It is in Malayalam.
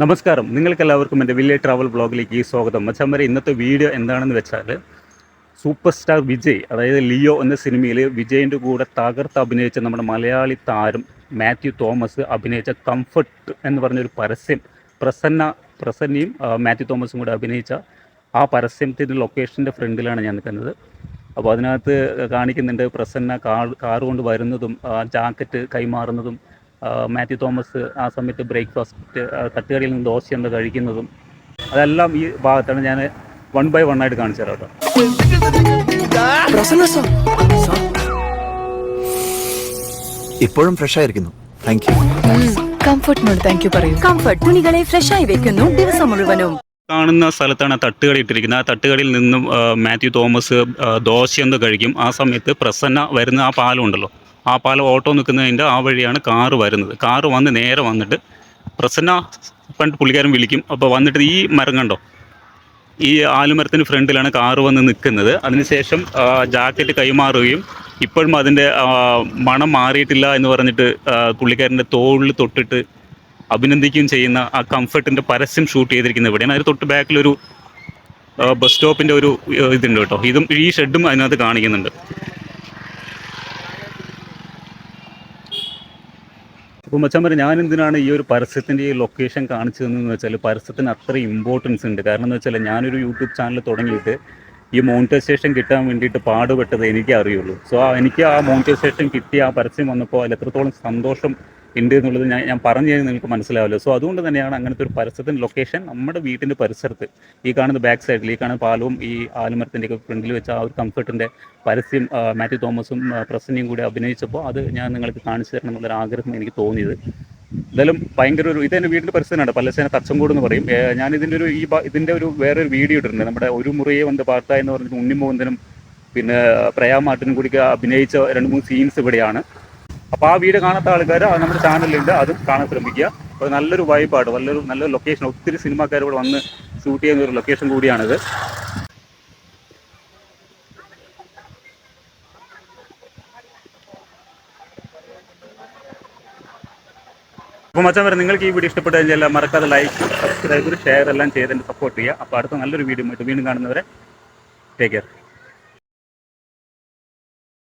നമസ്കാരം. നിങ്ങൾക്കെല്ലാവർക്കും എന്റെ വില്ലേജ് ട്രാവൽ ബ്ലോഗിലേക്ക് ഈ സ്വാഗതം. മച്ചാൻ വരെ ഇന്നത്തെ വീഡിയോ എന്താണെന്ന് വെച്ചാൽ സൂപ്പർ സ്റ്റാർ വിജയ് അതായത് ലിയോ എന്ന സിനിമയിൽ വിജയിന്റെ കൂടെ തകർത്ത് അഭിനയിച്ച നമ്മുടെ മലയാളി താരം മാത്യു തോമസ് അഭിനയിച്ച കംഫർട്ട് എന്ന് പറഞ്ഞൊരു പരസ്യം പ്രസന്ന പ്രസന്നയും മാത്യു തോമസും കൂടെ അഭിനയിച്ച ആ പരസ്യത്തിന്റെ ലൊക്കേഷന്റെ ഫ്രണ്ടിലാണ് ഞാൻ നിൽക്കുന്നത്. അപ്പോൾ അതിനകത്ത് കാണിക്കുന്നുണ്ട് പ്രസന്ന കാർ കാർ കൊണ്ട് വരുന്നതും ജാക്കറ്റ് കൈമാറുന്നതും മാത്യു തോമസ് ആ സമയത്ത് ബ്രേക്ക്ഫാസ്റ്റ് തട്ടുകടയിൽ നിന്ന് ദോശ എന്താ കഴിക്കുന്നതും അതെല്ലാം ഈ ഭാഗത്താണ് ഞാൻ വൺ ബൈ വൺ ആയിട്ട് കാണിച്ചു തരാം ഇപ്പോഴും ഫ്രഷ് ആയിരിക്കുന്നു. Thank you mode thank you പറയൂ. കംഫർട്ട് തുണികളെ ഫ്രഷ് ആയി വെക്കുന്നു ദിവസം മുഴുവനും. കാണുന്ന സ്ഥലത്താണ് തട്ടുകട ഇട്ടിരിക്കുന്നത്. ആ തട്ടുകടയിൽ നിന്നും മാത്യു തോമസ് ദോശ എന്ന് കഴിക്കും? ആ സമയത്ത് പ്രസന്ന വരുന്ന ആ പാലം ഉണ്ടല്ലോ ആ പാലം ഓട്ടോ നിൽക്കുന്നതിന്റെ ആ വഴിയാണ് കാറ് വരുന്നത്. കാറ് വന്ന് നേരെ വന്നിട്ട് പ്രസന്ന പണ്ട് പുള്ളിക്കാരൻ വിളിക്കും. അപ്പോൾ വന്നിട്ട് ഈ മരം കണ്ടോ? ഈ ആലുമരത്തിന് ഫ്രണ്ടിലാണ് കാറ് വന്ന് നിൽക്കുന്നത്. അതിനുശേഷം ജാക്കറ്റ് കൈമാറുകയും ഇപ്പോഴും അതിന്റെ മണം മാറിയിട്ടില്ല എന്ന് പറഞ്ഞിട്ട് പുള്ളിക്കാരന്റെ തോളിൽ തൊട്ടിട്ട് അഭിനന്ദിക്കുകയും ചെയ്യുന്ന ആ കംഫർട്ടിന്റെ പരസ്യം ഷൂട്ട് ചെയ്തിരിക്കുന്നത് ഇവിടെയാണ്. അതിന് തൊട്ട് ബാക്കിലൊരു ബസ് സ്റ്റോപ്പിന്റെ ഒരു ഇതുണ്ട് കേട്ടോ. ഇതും ഈ ഷെഡും അതിനകത്ത് കാണിക്കുന്നുണ്ട്. അപ്പോൾ മച്ചാൻ ഞാൻ എന്തിനാണ് ഈ ഒരു പരസ്യത്തിന്റെ ഈ ലൊക്കേഷൻ കാണിച്ചതെന്ന് വെച്ചാൽ പരസ്യത്തിന് അത്ര ഇമ്പോർട്ടൻസ് ഉണ്ട്. കാരണം എന്ന് വെച്ചാൽ ഞാനൊരു യൂട്യൂബ് ചാനൽ തുടങ്ങിയിട്ട് ഈ മോണിറ്റൈസേഷൻ കിട്ടാൻ വേണ്ടിയിട്ട് പാടുപെട്ടത് എനിക്കേ അറിയുള്ളൂ. സോ എനിക്ക് ആ മോണിറ്റൈസേഷൻ കിട്ടി ആ പരസ്യം വന്നപ്പോൾ അതിൽ എത്രത്തോളം സന്തോഷം ഉണ്ട് എന്നുള്ളത് ഞാൻ ഞാൻ പറഞ്ഞു കഴിഞ്ഞാൽ നിങ്ങൾക്ക് മനസ്സിലാവില്ല. സോ അതുകൊണ്ട് തന്നെയാണ് അങ്ങനത്തെ ഒരു പരസ്യത്തിന്റെ ലൊക്കേഷൻ നമ്മുടെ വീട്ടിന്റെ പരിസരത്ത്. ഈ കാണുന്ന ബാക്ക് സൈഡിൽ ഈ കാണുന്ന പാലവും ഈ ആലുമരത്തിന്റെ ഒക്കെ ഫ്രണ്ടിൽ വെച്ച ആ ഒരു കംഫർട്ടിന്റെ പരസ്യം മാത്യു തോമസും പ്രസന്നിയും കൂടി അഭിനയിച്ചപ്പോൾ അത് ഞാൻ നിങ്ങൾക്ക് കാണിച്ചു തരണം എന്നുള്ളൊരു ആഗ്രഹം എനിക്ക് തോന്നിയത്. എന്തായാലും ഭയങ്കര ഒരു ഇത് എന്റെ വീടിന്റെ പരിസരമാണ്. പല്ലസേന തച്ചങ്കോട് എന്ന് പറയും. ഞാൻ ഇതിന്റെ ഒരു ഈ ഇതിന്റെ ഒരു വേറൊരു വീഡിയോ ഇട്ടിട്ടുണ്ട്. നമ്മുടെ ഒരു മുറിയെ വന്ന് പാർത്ത എന്ന് പറഞ്ഞിട്ട് ഉണ്ണിമോഹന്തനും പിന്നെ പ്രയാമാട്ടിനും കൂടി അഭിനയിച്ച രണ്ട് മൂന്ന് സീൻസ് ഇവിടെയാണ്. അപ്പോൾ ആ വീട് കാണാത്ത ആൾക്കാർ അത് നമ്മുടെ ചാനലിലുണ്ട് അതും കാണാൻ ശ്രമിക്കുക. അപ്പോൾ നല്ലൊരു വൈബാണ് നല്ലൊരു നല്ലൊരു ലൊക്കേഷൻ ഒത്തിരി സിനിമാക്കാർ ഇവിടെ വന്ന് ഷൂട്ട് ചെയ്യുന്ന ഒരു ലൊക്കേഷൻ കൂടിയാണിത്. അപ്പോൾ മച്ചാൻ വരെ നിങ്ങൾക്ക് ഈ വീഡിയോ ഇഷ്ടപ്പെട്ടു കഴിഞ്ഞാൽ മറക്കാതെ ലൈക്ക് സബ്സ്ക്രൈബ് ഷെയർ എല്ലാം ചെയ്ത് സപ്പോർട്ട് ചെയ്യുക. അപ്പോൾ അടുത്ത നല്ലൊരു വീഡിയോ വീണ്ടും കാണുന്നവരെ ടേക്ക് കെയർ